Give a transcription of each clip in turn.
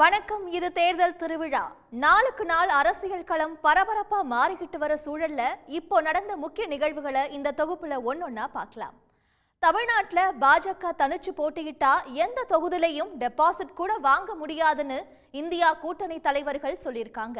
வணக்கம் இது தேர்தல் திருவிழா. நாளுக்கு நாள் அரசியல் களம் பரபரப்பா மாறிக்கிட்டு வர சூழல்ல இப்போ நடந்த முக்கிய நிகழ்வுகளை இந்த தொகுப்புல ஒன்னொன்னா பார்க்கலாம். தமிழ்நாட்டில் பாஜக தனிச்சு போட்டியிட்டா எந்த தொகுதியிலையும் டெபாசிட் கூட வாங்க முடியாதுன்னு இந்தியா கூட்டணி தலைவர்கள் சொல்லியிருக்காங்க.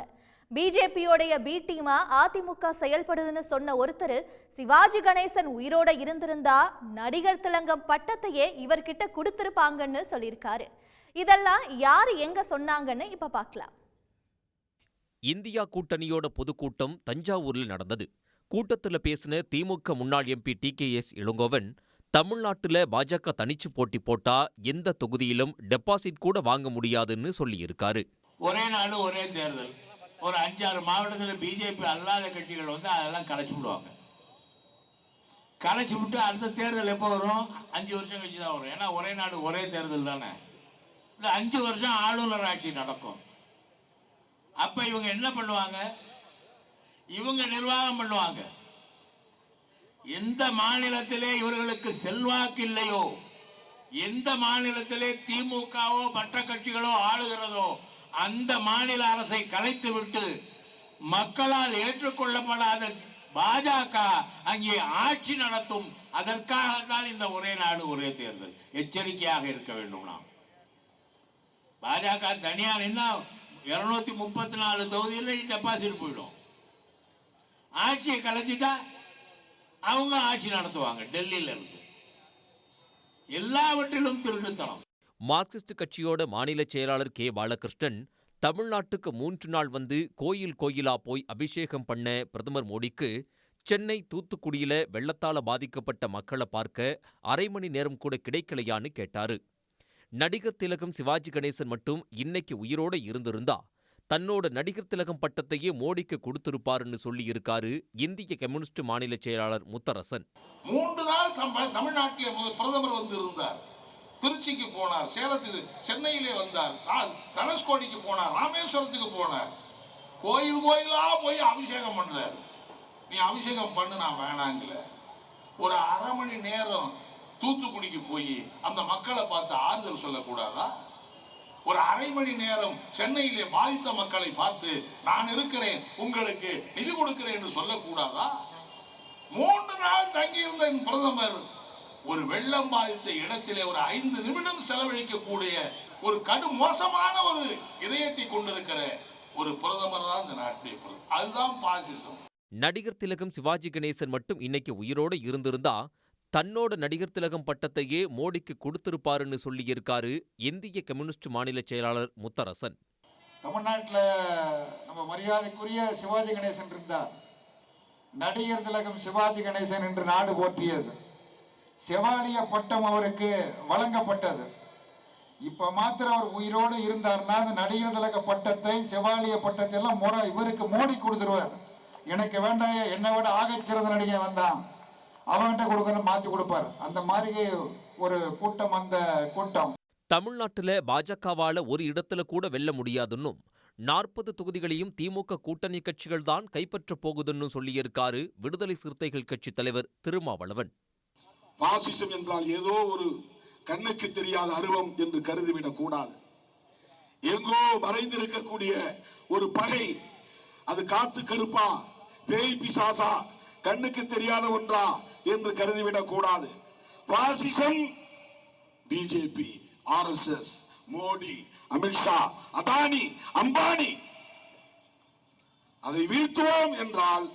பிஜேபியோடைய பி டீமா அதிமுக செயல்படுதுன்னு சொன்ன ஒருத்தர் சிவாஜி கணேசன் உயிரோட இருந்திருந்தா நடிகர் திலங்கம் பட்டத்தையே இவர்கிட்ட கொடுத்திருப்பாங்கன்னு சொல்லியிருக்காரு. இதெல்லாம் யாரு எங்க சொன்னாங்கன்னு இப்ப பார்க்கலாம் இந்தியா கூட்டணியோட பொதுக்கூட்டம் தஞ்சாவூரில் நடந்தது. கூட்டத்துல பேசின திமுக முன்னாள் MP T K S Elangovan தமிழ்நாட்டுல பாஜக தனிச்சு போட்டி போட்டா எந்த தொகுதியிலும் டெபாசிட் கூட வாங்க முடியாதுன்னு சொல்லியிருக்காரு. ஒரே நாடு ஒரே தேர்தல். ஒரு அஞ்சாறு மாவட்டத்தில் பிஜேபி அல்லாத கட்சிகள் வந்து அதெல்லாம் கலைச்சு விடுவாங்க. கலைச்சு விட்டு அடுத்த தேர்தல் எப்போ வரும்? அஞ்சு வருஷம் கழிச்சு தான் வரும். ஏன்னா ஒரே நாடு ஒரே தேர்தல் தானே. இந்த அஞ்சு வருஷம் ஆளுநர் ஆட்சி நடக்கும். அப்போ இவங்க என்ன பண்ணுவாங்க? இவங்க நிர்வாகம் பண்ணுவாங்க. எந்த மாநிலத்திலே இவர்களுக்கு செல்வாக்கு இல்லையோ எந்த மாநிலத்திலே திமுகவோ மற்ற கட்சிகளோ ஆளுகிறதோ அந்த மாநில அரசை கலைத்து விட்டு மக்களால் ஏற்றுக்கொள்ளப்படாத பாஜக அங்கே ஆட்சி நடத்தும். அதற்காகத்தான் இந்த ஒரே நாடு ஒரே தேர்தல். எச்சரிக்கையாக இருக்க வேண்டும் நாம். பாஜக தனியாக நின்னா இருநூத்தி முப்பத்தி நாலு தொகுதியில் டெபாசிட் போயிடும். ஆட்சியை கலைச்சிட்டா அவங்க ஆட்சி நடத்துவாங்க டெல்லியில் இருந்து. எல்லாவற்றிலும் திருட்டுத்தனம். மார்க்சிஸ்ட் கட்சியோட மாநில செயலாளர் கே. பாலகிருஷ்ணன் தமிழ்நாட்டுக்கு மூன்று நாள் வந்து கோயில் கோயிலா போய் அபிஷேகம் பண்ண பிரதமர் மோடிக்கு சென்னை தூத்துக்குடியில வெள்ளத்தால பாதிக்கப்பட்ட மக்களை பார்க்க அரை மணி நேரம் கூட கிடைக்கலையான்னு கேட்டாரு. நடிகர் திலகம் சிவாஜி கணேசன் மட்டும் இன்னைக்கு உயிரோட இருந்திருந்தா தன்னோட நடிகர் திலகம் பட்டத்தையே மோடிக்கு கொடுத்திருப்பாருன்னு சொல்லியிருக்காரு இந்திய கம்யூனிஸ்ட் மாநில செயலாளர் முத்தரசன். மூன்று நாள் தம்- தமிழ்நாட்டிலே பிரதமர் வந்து இருந்தார் திருச்சிக்கு போனார் சேலத்துக்கு சென்னையிலே வந்தார் தா- தனுஷ்கோடிக்கு போனார் ராமேஸ்வரத்துக்கு போனார். கோயில் கோயிலா போய் அபிஷேகம் பண்றாரு. நீ அபிஷேகம் பண்ணு நான் வேணாங்கல. ஒரு அரை மணி நேரம் தூத்துக்குடிக்கு போய் அந்த மக்களை பார்த்து ஆறுதல் சொல்லக்கூடாதா? ஒரு அரை மணி நேரம் சென்னையிலே பாதித்த மக்களை பார்த்து நான் இருக்கிறேன் உங்களுக்கு நிதி கொடுக்கிறேன் என்று சொல்லக்கூடாதா? மூன்று நாள் தங்கியிருந்த என் பிரதமர். ஒரு வெள்ளம் பாதித்த இடத்திலே ஒரு ஐந்து நிமிடம் செலவழிக்கக்கூடிய ஒரு கடும் மோசமான ஒரு இதயத்தை கொண்டிருக்கிற ஒரு பிரதமர் தான் இந்த நாட்டுடைய பிரதமர். அதுதான் பாசிசம். நடிகர் திலகம் சிவாஜி கணேசன் மட்டும் இன்னைக்கு உயிரோட இருந்திருந்தா தன்னோட நடிகர் திலகம் பட்டத்தையே மோடிக்கு கொடுத்திருப்பாருன்னு சொல்லியிருக்காரு இந்திய கம்யூனிஸ்ட் மாநில செயலாளர் முத்தரசன். தமிழ்நாட்டில் நம்ம மரியாதைக்குரிய சிவாஜி கணேசன் இருந்தார். நடிகர் திலகம் சிவாஜி கணேசன் என்று நாடு போற்றியது. செவாலிய பட்டம் அவருக்கு வழங்கப்பட்டது. இப்ப மாத்திரம் அவர் உயிரோடு இருந்தார்னா அந்த நடிகர் திலக பட்டத்தை செவாலிய பட்டத்தை எல்லாம் முறை இவருக்கு மோடி கொடுத்துருவார். எனக்கு வேண்டாம் என்னை விட ஆகச்சிறந்த நடிகை வந்தான் அவன்கிட்ட கொடுக்கணும் மாத்தி கொடுப்பார். அந்த மாதிரி ஒரு கூட்டம் அந்த கூட்டம். தமிழ்நாட்டுல பாஜகவால ஒரு இடத்துல கூட வெல்ல முடியாதுன்னும் நாற்பது தொகுதிகளையும் திமுக கூட்டணி கட்சிகள் தான் கைப்பற்றப் போகுதுன்னு சொல்லியிருக்காரு விடுதலை சிறுத்தைகள் கட்சி தலைவர் திருமாவளவன். பாசிசம் என்றால் ஏதோ ஒரு கண்ணுக்கு தெரியாத அருவம் என்று கருதிவிடக் கூடாது. எங்கோ மறைந்திருக்கக்கூடிய ஒரு பகை அது காத்து கருப்பா பேய் பிசாசா கண்ணுக்கு தெரியாத ஒன்றா என்று கருதிவிடக் கூடாது பாசிசம் பிஜேபி ஆர்எஸ்எஸ் மோடி அமித்ஷா அதானி அம்பானி. அதை வீழ்த்துவோம் என்றால்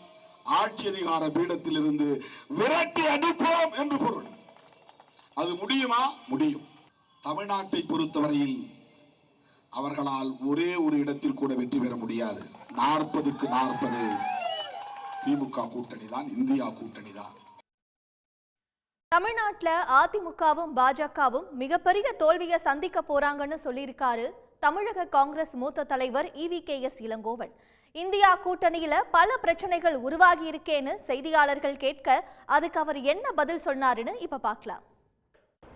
ஆட்சி அதிகார பீடத்தில் இருந்து விரட்டி அடிப்போம் என்று பொருள். அது முடியுமா? முடியும். தமிழ்நாட்டை பொறுத்தவரையில் அவர்களால் ஒரே ஒரு இடத்தில் கூட வெற்றி பெற முடியாது. நாற்பதுக்கு நாற்பது. திமுக கூட்டணி தான் இந்தியா கூட்டணி தான் தமிழ்நாட்டில் அதிமுகவும் பாஜகவும் மிகப்பெரிய தோல்வியை சந்திக்க போறாங்கன்னு சொல்லியிருக்காரு தமிழக காங்கிரஸ் மூத்த தலைவர் EV K S Elangovan. India கூட்டணியில பல பிரச்சனைகள் உருவாகி இருக்கேன்னு செய்தியாளர்கள் கேட்க அதுக்கு அவர் என்ன பதில் சொன்னாருன்னு இப்ப பார்க்கலாம்.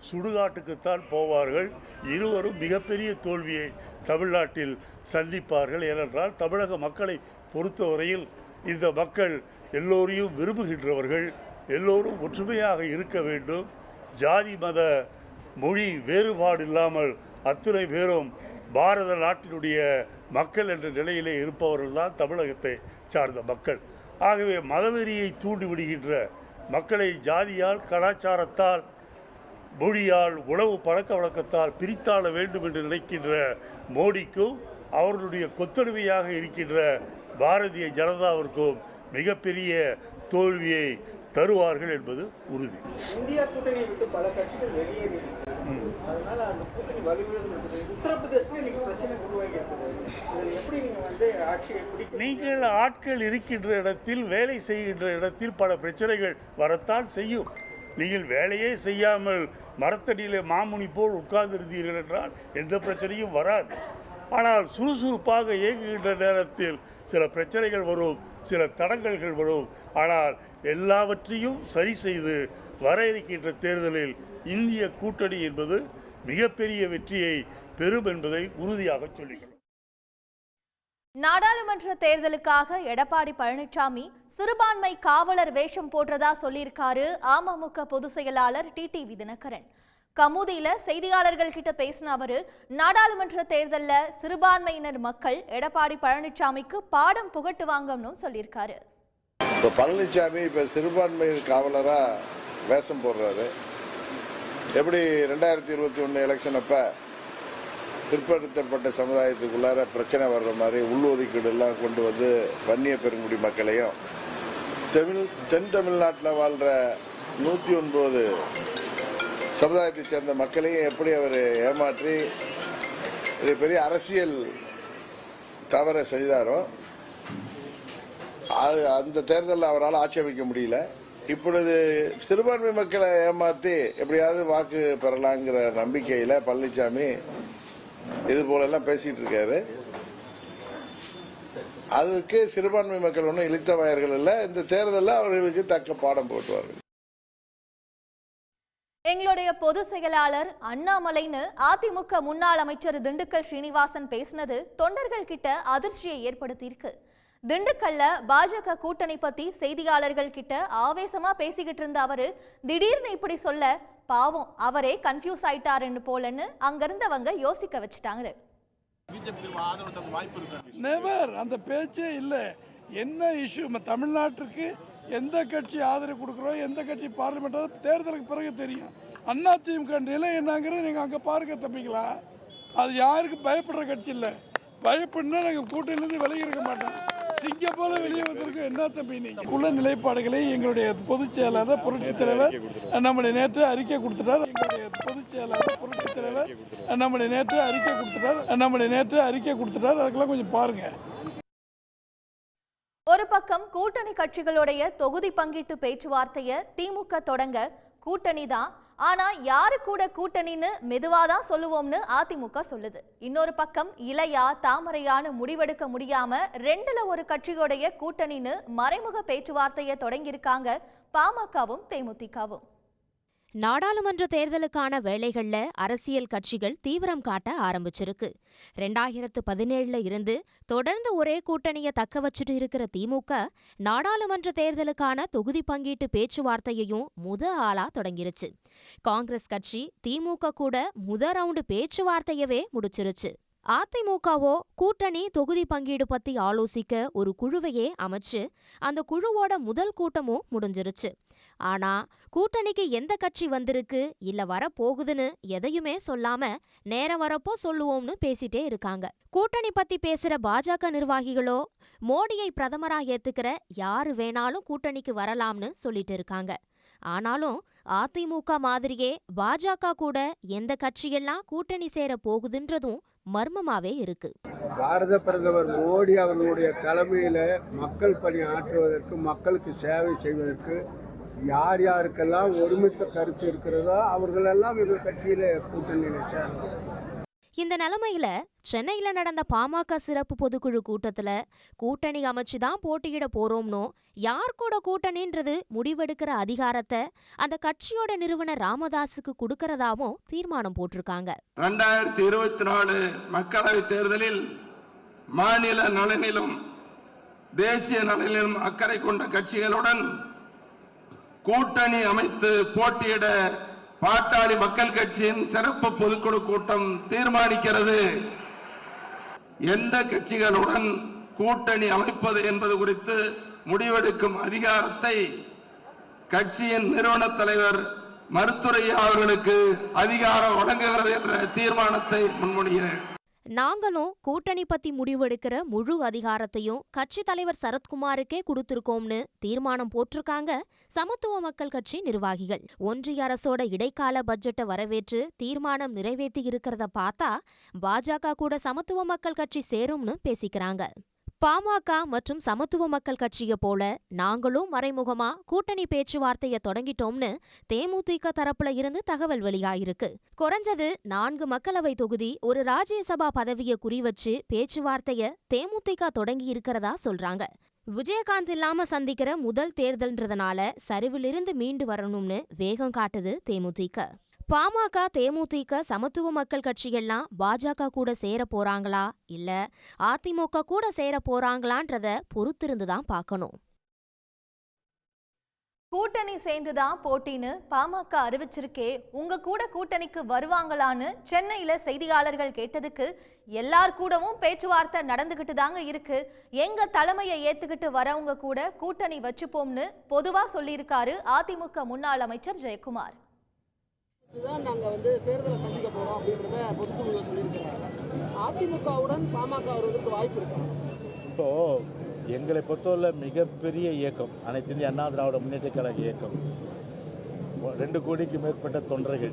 சுடுகாட்டுக்குத்தான் போவார்கள். இருவரும் மிகப்பெரிய தோல்வியை தமிழ்நாட்டில் சந்திப்பார்கள். ஏனென்றால் தமிழக மக்களை பொறுத்தவரையில் இந்த மக்கள் எல்லோரையும் விரும்புகின்றவர்கள். எல்லோரும் ஒற்றுமையாக இருக்க வேண்டும். ஜாதி மத மொழி வேறுபாடு இல்லாமல் அத்தனை பேரும் பாரத நாட்டினுடைய மக்கள் என்ற நிலையிலே இருப்பவர்கள் தான் தமிழகத்தை சார்ந்த மக்கள். ஆகவே மதவெறியை தூண்டிவிடுகின்ற மக்களை ஜாதியால் கலாச்சாரத்தால் மொழியால் உணவு பழக்க வழக்கத்தால் பிரித்தாள வேண்டும் என்று நினைக்கின்ற மோடிக்கும் அவர்களுடைய கொத்தடிமையாக இருக்கின்ற பாரதிய ஜனதாவிற்கும் மிகப்பெரிய தோல்வியை தருவார்கள் என்பது உறுதி. இந்தியா கூட்டணியை விட்டு பல கட்சிகள் வெளியேறிடுச்சு. அதனால அந்த கூட்டணி வலுவிழந்து உத்தரப்பிரதேசத்துல இன்னைக்கு பிரச்சனை உருவாகி இருக்குது இதுல எப்படி நீங்க வந்து ஆட்சியை பிடிக்க நீங்கள் ஆட்கள் இருக்கின்ற இடத்தில் வேலை செய்கின்ற இடத்தில் பல பிரச்சனைகள் வரத்தான் செய்யும். நீங்கள் வேலையே செய்யாமல் மரத்தடியிலே மாமுனி போல் உட்கார்ந்திருந்தீர்கள் என்றால் எந்த பிரச்சனையும் வராது. ஆனால் சுறுசுறுப்பாக இயங்குகின்ற நேரத்தில் சில பிரச்சனைகள் வரும் சில தடங்கல்கள் வரும். ஆனால் எல்லாவற்றையும் சரி செய்து வர இருக்கின்ற தேர்தலில் இந்திய கூட்டணி என்பது மிகப்பெரிய வெற்றியை பெறும் என்பதை உறுதியாக சொல்லுகிறோம் நாடாளுமன்ற தேர்தலுக்காக எடப்பாடி பழனிசாமி சிறுபான்மை காவலர் வேஷம் போடுறதா சொல்லியிருக்காரு அமமுக பொதுச் செயலாளர் டிடிவி தினகரன் கமுதியில செய்தியாளர்கள் கிட்ட பேசின அவரு நாடாளுமன்ற தேர்தலில் சிறுபான்மையினர் மக்கள் எடப்பாடி பழனிசாமிக்கு பாடம் புகட்டுவாங்கன்னு சொல்லியிருக்காரு. இப்போ பழனிசாமி இப்போ சிறுபான்மையின் காவலராக வேஷம் போடுறாரு. எப்படி ரெண்டாயிரத்தி இருபத்தி ஒன்று எலெக்ஷன் அப்போ பிற்படுத்தப்பட்ட சமுதாயத்துக்குள்ளார பிரச்சனை வர்ற மாதிரி உள்ஒதுக்கீடு எல்லாம் கொண்டு வந்து வன்னிய பெருங்குடி மக்களையும் தமிழ் தென் தமிழ்நாட்டில் வாழ்ற நூற்றி ஒன்பது சமுதாயத்தைச் சேர்ந்த மக்களையும் எப்படி அவர் ஏமாற்றி பெரிய அரசியல் தவறை செய்தாரோ அந்த தேர்தலில் அவரால் ஆட்சேபிக்க முடியல. இப்பொழுது சிறுபான்மை மக்களை ஏமாத்தி எப்படியாவது வாக்கு பெறலாங்கிற நம்பிக்கையில பழனிசாமி இது போல எல்லாம் பேசிட்டு இருக்காரு. அதுக்கு சிறுபான்மை மக்கள் ஒன்றும் இழித்தவாயர்கள் இல்லை. இந்த தேர்தலில் அவர்களுக்கு தக்க பாடம் போட்டுவார்கள். எங்களுடைய பொது செயலாளர் அண்ணாமலைன்னு அதிமுக முன்னாள் அமைச்சர் திண்டுக்கல் ஸ்ரீனிவாசன் பேசினது தொண்டர்கள் கிட்ட அதிர்ச்சியை ஏற்படுத்தியிருக்கு. திண்டுக்கல்ல பாஜக கூட்டணி பத்தி செய்தியாளர்கள் கிட்ட ஆவேசமா பேசிக்கிட்டு இருந்த அவரு திடீர்னு இப்படி சொல்ல பாவம் அவரே கன்ஃபியூஸ் ஆயிட்டாருன்னு போலன்னு அங்கிருந்தவங்க யோசிக்க வச்சுட்டாங்க. நெவர் அந்த பேச்சே இல்லை. என்ன இஷ்யூ நம்ம தமிழ்நாட்டிற்கு எந்த கட்சி ஆதரவு கொடுக்குறோம்? எந்த கட்சி பார்லிமெண்ட் தேர்தலுக்கு பிறகு தெரியும். அதிமுக நிலை என்னங்கிறது நீங்கள் அங்கே பாருங்க தம்பிங்களா அது யாருக்கும் பயப்படுற கட்சி இல்லை. பயப்படுனா நாங்கள் கூட்டணியிலேருந்து விலகி இருக்க மாட்டோம். போல வெளியே வந்திருக்கோம் என்ன தம்பி நீங்கள் உள்ள நிலைப்பாடுகளை எங்களுடைய பொதுச் செயலாளர் புரட்சித் தலைவர் நம்முடைய நேற்று அறிக்கை கொடுத்துட்டார். எங்களுடைய பொதுச் செயலாளர் புரட்சித் தலைவர் நம்முடைய நேற்று அறிக்கை கொடுத்துட்டார். நம்முடைய நேற்று அறிக்கை கொடுத்துட்டார். அதுக்கெல்லாம் கொஞ்சம் பாருங்கள் ஒரு பக்கம் கூட்டணி கட்சிகளுடைய தொகுதி பங்கீட்டு பேச்சுவார்த்தையை திமுக தொடங்க கூட்டணி தான் ஆனா யாரு கூட கூட்டணின்னு மெதுவா தான் சொல்லுவோம்னு அதிமுக சொல்லுது. இன்னொரு பக்கம் இலையா தாமரையான்னு முடிவெடுக்க முடியாம ரெண்டுல ஒரு கட்சியோடைய கூட்டணின்னு மறைமுக பேச்சுவார்த்தையை தொடங்கியிருக்காங்க பாமகவும் தேமுதிகவும். நாடாளுமன்ற தேர்தலுக்கான வேலைகள்ல அரசியல் கட்சிகள் தீவிரம் காட்ட ஆரம்பிச்சிருக்கு. ரெண்டாயிரத்து பதினேழுல இருந்து தொடர்ந்து ஒரே கூட்டணிய தக்க வச்சுட்டு இருக்கிற திமுக நாடாளுமன்ற தேர்தலுக்கான தொகுதி பங்கீட்டு பேச்சுவார்த்தையையும் முத ஆளா தொடங்கிருச்சு. காங்கிரஸ் கட்சி திமுக கூட முத ரவுண்டு பேச்சுவார்த்தையவே முடிச்சிருச்சு. அதிமுகவோ கூட்டணி தொகுதி பங்கீடு பத்தி ஆலோசிக்க ஒரு குழுவையே அமைச்சு அந்த குழுவோட முதல் கூட்டமும் முடிஞ்சிருச்சு. ஆனா கூட்டணிக்கு எந்த கட்சி வந்திருக்கு இல்ல வரப்போகுதுன்னு எதையுமே சொல்லாம நேரம் வரப்போ சொல்லுவோம்னு பேசிட்டே இருக்காங்க. கூட்டணி பத்தி பேசுற பாஜக நிர்வாகிகளோ மோடியை பிரதமரா ஏத்துக்கிற யாரு வேணாலும் கூட்டணிக்கு வரலாம்னு சொல்லிட்டு இருக்காங்க. ஆனாலும் அதிமுக மாதிரியே பாஜக கூட எந்த கட்சியெல்லாம் கூட்டணி சேர போகுதுன்றதும் மர்மமாவே இருக்கு. பாரத பிரதமர் மோடி அவர்களுடைய தலைமையில மக்கள் பணி ஆற்றுவதற்கு மக்களுக்கு சேவை செய்வதற்கு யார் யாருக்கெல்லாம் ஒருமித்த கருத்து இருக்கிறதோ அவர்களெல்லாம் எங்கள் கட்சியில் கூட்டணியில் சேரலாம் இந்த நிலைமையில சென்னையில நடந்த பாமக சிறப்பு பொதுக்குழு கூட்டத்துல கூட்டணி அமைச்சு தான் போட்டியிட போறோம்னோ யார் கூட கூட்டணின்றது முடிவெடுக்கிற அதிகாரத்தை அந்த கட்சியோட நிறுவனர் ராமதாஸுக்கு கொடுக்கறதாவும் தீர்மானம் போட்டிருக்காங்க. ரெண்டாயிரத்தி இருபத்தி நாலு மக்களவை தேர்தலில் மாநில நலனிலும் தேசிய நலனிலும் அக்கறை கொண்ட கட்சிகளுடன் கூட்டணி அமைத்து போட்டியிட பாட்டாளி மக்கள் கட்சியின் சிறப்பு பொதுக்குழு கூட்டம் தீர்மானிக்கிறது. எந்த கட்சிகளுடன் கூட்டணி அமைப்பது என்பது குறித்து முடிவெடுக்கும் அதிகாரத்தை கட்சியின் நிறுவன தலைவர் மருத்துரையா அவர்களுக்கு அதிகாரம் வழங்குகிறது என்ற தீர்மானத்தை முன்மொழிகிறேன். நாங்களும் கூட்டணி பத்தி முடிவெடுக்கிற முழு அதிகாரத்தையும் கட்சி தலைவர் சரத்குமாருக்கே கொடுத்திருக்கோம்னு தீர்மானம் போட்டிருக்காங்க சமத்துவ மக்கள் கட்சி நிர்வாகிகள். ஒன்றிய அரசோட இடைக்கால பட்ஜெட்டை வரவேற்று தீர்மானம் நிறைவேற்றி இருக்கிறத பார்த்தா பாஜக கூட சமத்துவ மக்கள் கட்சி சேரும்னு பேசிக்கிறாங்க. பாமக மற்றும் சமத்துவ மக்கள் கட்சியை போல நாங்களும் மறைமுகமா கூட்டணி பேச்சுவார்த்தைய தொடங்கிட்டோம்னு தேமுதிக தரப்புல இருந்து தகவல் வெளியாயிருக்கு. குறைஞ்சது நான்கு மக்களவை தொகுதி ஒரு ராஜ்யசபா பதவியை குறிவச்சு பேச்சுவார்த்தைய தேமுதிக தொடங்கி இருக்கிறதா சொல்றாங்க. விஜயகாந்த் இல்லாம சந்திக்கிற முதல் தேர்தல்ன்றதுனால சரிவிலிருந்து மீண்டு வரணும்னு வேகம் காட்டுது தேமுதிக. பாமக தேமுதிக சமத்துவ மக்கள் கட்சியெல்லாம் பாஜக கூட சேர போறாங்களா? இல்ல அதிமுக கூட சேர போறாங்களான்றத பொறுத்திருந்து தான் பார்க்கணும். கூட்டணி சேர்ந்துதான் போட்டின்னு பாமக அறிவிச்சிருக்கே. உங்க கூட கூட்டணிக்கு வருவாங்களான்னு சென்னையில செய்தியாளர்கள் கேட்டதுக்கு எல்லார் கூடவும் பேச்சுவார்த்தை நடந்துகிட்டு தாங்க இருக்கு. எங்க தலைமையை ஏத்துக்கிட்டு வரவங்க கூட கூட்டணி வச்சுப்போம்னு பொதுவா சொல்லியிருக்காரு அதிமுக முன்னாள் அமைச்சர் ஜெயக்குமார். இதுதான் நாங்கள் வந்து தேர்தலை சந்திக்க போகிறோம் அப்படின்றத பொதுக்குழுவில் சொல்லியிருக்கிறாங்க. அதிமுகவுடன் பாமக வருவதற்கு வாய்ப்பு இருக்கு? இப்போது எங்களை பொறுத்தவரை மிகப்பெரிய இயக்கம் அனைத்து இந்திய அண்ணா திராவிட முன்னேற்ற கழக இயக்கம். ரெண்டு கோடிக்கு மேற்பட்ட தொண்டர்கள்.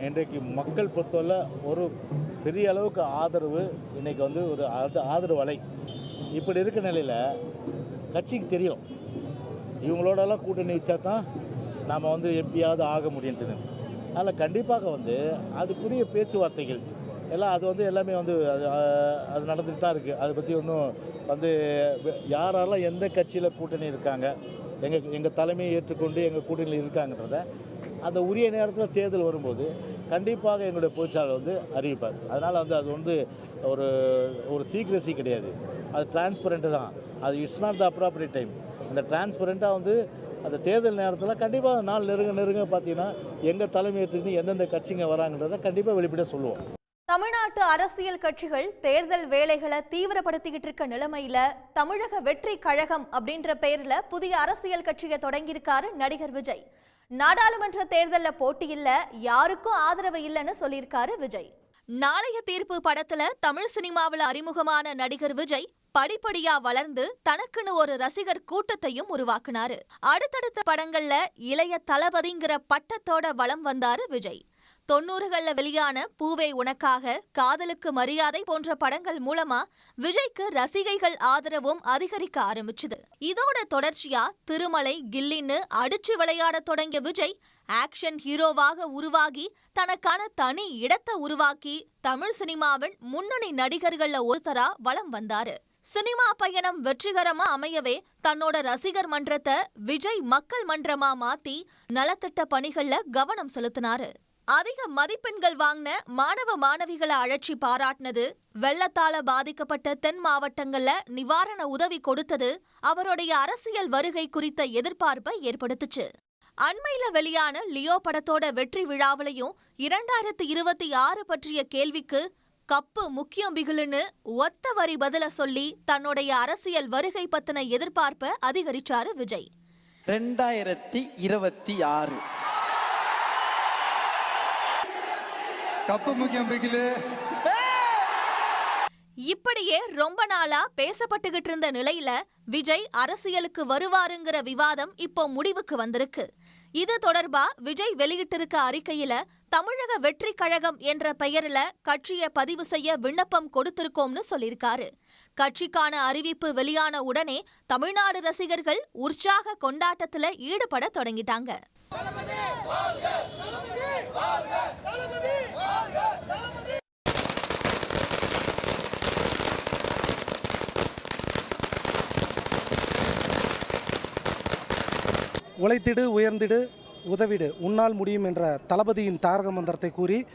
இன்றைக்கு மக்கள் பொறுத்தவரை ஒரு பெரிய அளவுக்கு ஆதரவு இன்றைக்கி வந்து ஒரு ஆத- ஆதரவு அலை. இப்படி இருக்க நிலையில் கட்சிக்கு தெரியும். இவங்களோடலாம் கூட்டணி வச்சா தான் நாம் வந்து எம்பியாவது ஆக முடியுன்ட்டுன்னு அதில் கண்டிப்பாக வந்து அதுக்குரிய பேச்சுவார்த்தைகள் எல்லாம் அது வந்து எல்லாமே வந்து அது அது நடந்துட்டு தான் இருக்குது அதை பற்றி ஒன்றும் வந்து யாரெல்லாம் எந்த கட்சியில் கூட்டணி இருக்காங்க எங்கள் எங்கள் தலைமையை ஏற்றுக்கொண்டு எங்கள் கூட்டணியில் இருக்காங்கன்றத அந்த உரிய நேரத்தில் தேர்தல் வரும்போது கண்டிப்பாக எங்களுடைய பொதுச்சாளர் வந்து அறிவிப்பார். அதனால் வந்து அது வந்து ஒரு ஒரு சீக்ரஸி கிடையாது. அது டிரான்ஸ்பரண்ட்டு தான். அது it's not the appropriate time அந்த டிரான்ஸ்பரண்ட்டாக வந்து அந்த தேர்தல் நேரத்தில் கண்டிப்பாக நாள் நெருங்க நெருங்க பார்த்தீங்கன்னா எங்கள் தலைமை எந்தெந்த கட்சிங்க வராங்கன்றதை கண்டிப்பாக வெளிப்படையாக சொல்லுவோம். தமிழ்நாட்டு அரசியல் கட்சிகள் தேர்தல் வேலைகளை தீவிரப்படுத்திக்கிட்டு இருக்க நிலைமையில தமிழக வெற்றி கழகம் அப்படின்ற பெயர்ல புதிய அரசியல் கட்சியை தொடங்கியிருக்காரு நடிகர் விஜய். நாடாளுமன்ற தேர்தலில் போட்டியில் யாருக்கும் ஆதரவு இல்லைன்னு சொல்லியிருக்காரு விஜய். நாளைய தீர்ப்பு படத்துல தமிழ் சினிமாவில் அறிமுகமான நடிகர் விஜய் படிப்படியா வளர்ந்து தனக்குன்னு ஒரு ரசிகர் கூட்டத்தையும் உருவாக்குனாரு. அடுத்தடுத்த படங்கள்ல இளைய தளபதிங்கிற பட்டத்தோட வலம் வந்தாரு விஜய். தொண்ணூறுகள்ல வெளியான பூவே உனக்காக காதலுக்கு மரியாதை போன்ற படங்கள் மூலமா விஜய்க்கு ரசிகைகள் ஆதரவும் அதிகரிக்க ஆரம்பிச்சுது. இதோட தொடர்ச்சியா திருமலை கில்லின்னு அடிச்சு விளையாட தொடங்கிய விஜய் ஆக்ஷன் ஹீரோவாக உருவாகி தனக்கான தனி இடத்தை உருவாக்கி தமிழ் சினிமாவின் முன்னணி நடிகர்கள்ல ஒருத்தரா வலம் வந்தாரு. சினிமா பயணம் வெற்றிகரமா அமையவே தன்னோட ரசிகர் மன்றத்தை விஜய் மக்கள் மன்றமா மாத்தி நலத்திட்ட பணிகள்ல கவனம் செலுத்தினாரு. அதிக மதிப்பெண்கள் வாங்கின மாணவ மாணவிகளை அழைச்சி பாராட்டினது வெள்ளத்தால பாதிக்கப்பட்ட தென் மாவட்டங்கள்ல நிவாரண உதவி கொடுத்தது அவருடைய அரசியல் வருகை குறித்த எதிர்பார்ப்பை ஏற்படுத்துச்சு. அண்மையில வெளியான லியோ படத்தோட வெற்றி விழாவிலையும் இரண்டாயிரத்தி இருபத்தி ஆறு பற்றிய கேள்விக்கு கப்பு முக்கியம் பிகுலுன்னு ஒத்த வரி பதில சொல்லி தன்னுடைய அரசியல் வருகை பத்தின எதிர்பார்ப்பை அதிகரிச்சாரு விஜய். ரெண்டாயிரத்தி இருபத்தி ஆறு. கப்பு முக்கியம் பிகிலு. இப்படியே ரொம்ப நாளா பேசப்பட்டுகிட்டு இருந்த நிலையில விஜய் அரசியலுக்கு வருவாருங்கிற விவாதம் இப்போ முடிவுக்கு வந்திருக்கு. இது தொடர்பா விஜய் வெளியிட்டிருக்க அறிக்கையில தமிழக வெற்றி கழகம் என்ற பெயரில் கட்சியை பதிவு செய்ய விண்ணப்பம் கொடுத்திருக்கோம்னு சொல்லியிருக்காரு. கட்சிக்கான அறிவிப்பு வெளியான உடனே தமிழ்நாடு ரசிகர்கள் உற்சாக கொண்டாட்டத்தில் ஈடுபட தொடங்கிட்டாங்க. உழைத்திடு உயர்ந்திடு உதவிடு உன்னால் முடியும் என்ற தளபதியின் தாரக மந்திரத்தை கூறி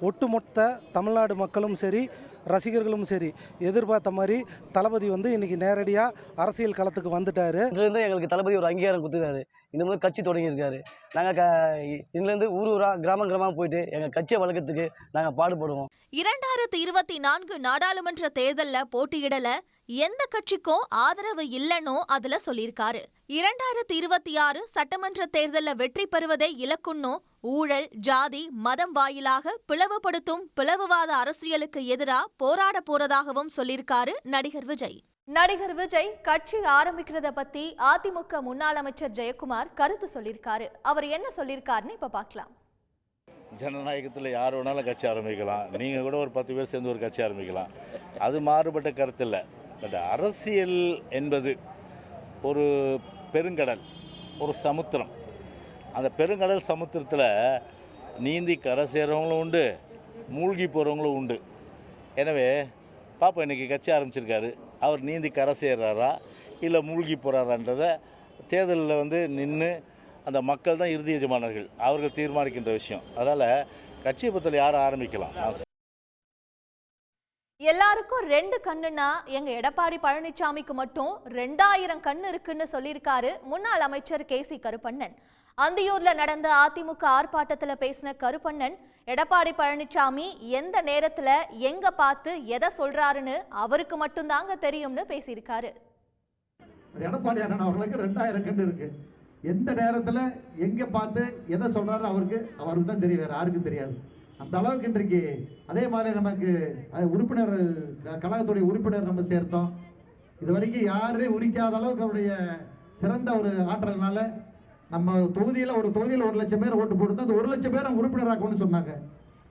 ஒட்டுமொத்த தமிழ்நாடு மக்களும் சரி ரசிகர்களும் சரி எதிர்பார்த்த மாதிரி தளபதி வந்து இன்னைக்கு நேரடியாக அரசியல் களத்துக்கு வந்துட்டாரு. இருந்து எங்களுக்கு தளபதி ஒரு அங்கீகாரம் கொடுத்துருக்காரு. இந்த மாதிரி கட்சி தொடங்கியிருக்காரு. நாங்கள் க இதுலேருந்து ஊர் ஊராக கிராமம் கிராமமாக போயிட்டு எங்கள் கட்சியை வளர்க்கறதுக்கு நாங்கள் பாடுபடுவோம். இரண்டாயிரத்தி இருபத்தி நான்கு நாடாளுமன்ற தேர்தல்ல போட்டியிடல எந்த கட்சிக்கும் ஆதரவு இல்லைன்னு அதுல சொல்லியிருக்காரு. இரண்டாயிரத்தி இருபத்தி ஆறு சட்டமன்ற தேர்தல்ல வெற்றி பெறுவதே இலக்குன்னும் ஊழல் ஜாதி மதம் வாயிலாக பிளவுபடுத்தும் பிளவுவாத அரசியலுக்கு எதிரா போராட போறதாகவும் சொல்லியிருக்காரு நடிகர் விஜய். நடிகர் விஜய் கட்சி ஆரம்பிக்கிறத பத்தி அதிமுக முன்னாள் அமைச்சர் ஜெயக்குமார் கருத்து சொல்லியிருக்காரு. அவர் என்ன சொல்லியிருக்காருன்னு இப்ப பார்க்கலாம். ஜனநாயகத்தில் யார் வேணாலும் கட்சி ஆரம்பிக்கலாம். நீங்கள் கூட ஒரு பத்து பேர் சேர்ந்து ஒரு கட்சி ஆரம்பிக்கலாம். அது மாறுபட்ட கருத்து இல்லை. பட் அரசியல் என்பது ஒரு பெருங்கடல் ஒரு சமுத்திரம். அந்த பெருங்கடல் சமுத்திரத்தில் நீந்தி கரை சேர்கிறவங்களும் உண்டு மூழ்கி போகிறவங்களும் உண்டு. எனவே பாப்பா இன்றைக்கி கட்சி ஆரம்பிச்சிருக்காரு. அவர் நீந்தி கரை சேர்றாரா இல்லை மூழ்கி போகிறாரான்றதை தேர்தலில் வந்து நின்று அந்த மக்கள் தான் இறுதி எஜமானர்கள். அவர்கள் தீர்மானிக்கின்ற விஷயம். அதனால் கட்சியை பொறுத்தவரை யாரும் ஆரம்பிக்கலாம்? எல்லாருக்கும் ரெண்டு கண்ணுனா எங்க எடப்பாடி பழனிசாமிக்கு மட்டும் ரெண்டாயிரம் கண்ணு இருக்குன்னு சொல்லியிருக்காரு முன்னாள் அமைச்சர் கே சி கருப்பண்ணன். அந்தியூர்ல நடந்த அதிமுக ஆர்ப்பாட்டத்துல பேசின கருப்பண்ணன் எடப்பாடி பழனிசாமி எந்த நேரத்துல எங்க பார்த்து எதை சொல்றாருன்னு அவருக்கு மட்டும்தாங்க தெரியும்னு பேசியிருக்காரு. எடப்பாடி அண்ணன் அவர்களுக்கு ரெண்டாயிரம் கண்ணு இருக்கு. எந்த நேரத்தில் எங்கே பார்த்து எதை சொல்றாரு அவருக்கு? அவருக்கு தான் தெரியும் யாருக்கும் தெரியாது. அந்த அளவுக்கு இன்றைக்கு அதே மாதிரி நமக்கு உறுப்பினர் க- கழகத்துடைய உறுப்பினர் நம்ம சேர்த்தோம். இது வரைக்கும் யாரையும் உரிக்காத அளவுக்கு அவருடைய சிறந்த ஒரு ஆற்றல்னால நம்ம தொகுதியில் ஒரு தொகுதியில் ஒரு லட்சம் பேர் ஓட்டு போட்டு அந்த ஒரு லட்சம் பேர் உறுப்பினராக்கணும்னு சொன்னாங்க.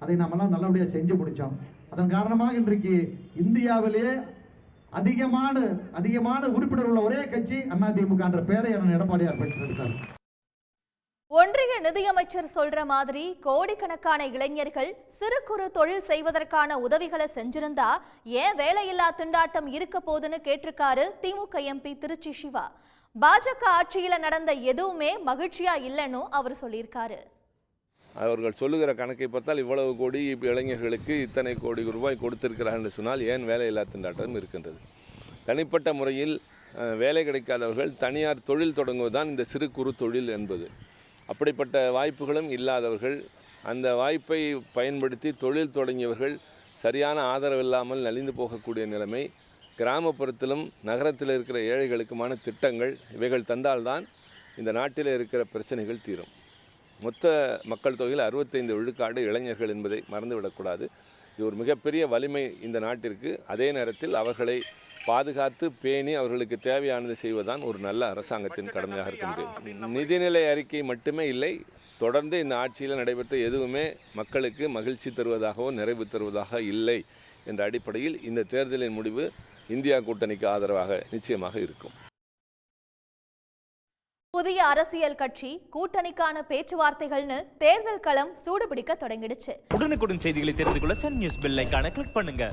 அதை நம்மலாம் நல்லபடியாக செஞ்சு முடித்தோம் அதன் காரணமாக இன்றைக்கு இந்தியாவிலேயே அதிகமான அதிகமான உறுப்பினர் உள்ள ஒரே கட்சி அதிமுக என்ற பெயரை அண்ணன் எடப்பாடியார் பெற்றிருக்கார் நிதியமைச்சர் சொல்ற மாதிரி கோடிக்கணக்கான இளைஞர்கள் சிறு குறு தொழில் செய்வதற்கான உதவிகளை செஞ்சிருந்தா ஏன் வேலையில்லா திண்டாட்டம் இருக்க போதுன்னு கேட்டிருக்காரு திமுக எம்பி திருச்சி சிவா. பாஜக ஆட்சியில நடந்த எதுவுமே மகிழ்ச்சியா இல்லைன்னு அவர் சொல்லியிருக்காரு. அவர்கள் சொல்லுகிற கணக்கை பார்த்தால் இவ்வளவு கோடி இப்போ இளைஞர்களுக்கு இத்தனை கோடி ரூபாய் கொடுத்திருக்கிறார்கள் என்று சொன்னால் ஏன் வேலையில்லா திண்டாட்டம் இருக்கின்றது? தனிப்பட்ட முறையில் வேலை கிடைக்காதவர்கள் தனியார் தொழில் தொடங்குவதுதான் இந்த சிறு குறு தொழில் என்பது. அப்படிப்பட்ட வாய்ப்புகளும் இல்லாதவர்கள் அந்த வாய்ப்பை பயன்படுத்தி தொழில் தொடங்கியவர்கள் சரியான ஆதரவு இல்லாமல் நலிந்து போகக்கூடிய நிலைமை கிராமப்புறத்திலும் நகரத்தில் இருக்கிற ஏழைகளுக்குமான திட்டங்கள் இவைகள் தந்தால்தான் இந்த நாட்டில் இருக்கிற பிரச்சனைகள் தீரும். மொத்த மக்கள் தொகையில் அறுபத்தைந்து விழுக்காடு இளைஞர்கள் என்பதை மறந்துவிடக்கூடாது. இது ஒரு மிகப்பெரிய வலிமை இந்த நாட்டிற்கு. அதே நேரத்தில் அவர்களை பாதுகாத்து பேணி அவர்களுக்கு தேவையானதை செய்வதுதான் ஒரு நல்ல அரசாங்கத்தின் கடமையாக இருக்க முடியும் நிதிநிலை அறிக்கை மட்டுமே இல்லை தொடர்ந்து இந்த ஆட்சியில் நடைபெற்ற எதுவுமே மக்களுக்கு மகிழ்ச்சி தருவதாகவோ நிறைவு தருவதாக இல்லை என்ற அடிப்படையில் இந்த தேர்தலின் முடிவு இந்தியா கூட்டணிக்கு ஆதரவாக நிச்சயமாக இருக்கும். புதிய அரசியல் கட்சி கூட்டணிக்கான பேச்சுவார்த்தைகள்னு தேர்தல் களம் சூடுபிடிக்க தொடங்கிடுச்சு. உடனுக்குடன் செய்திகளை தெரிந்து கொள்ள சன் நியூஸ் பெல் கிளிக் பண்ணுங்க.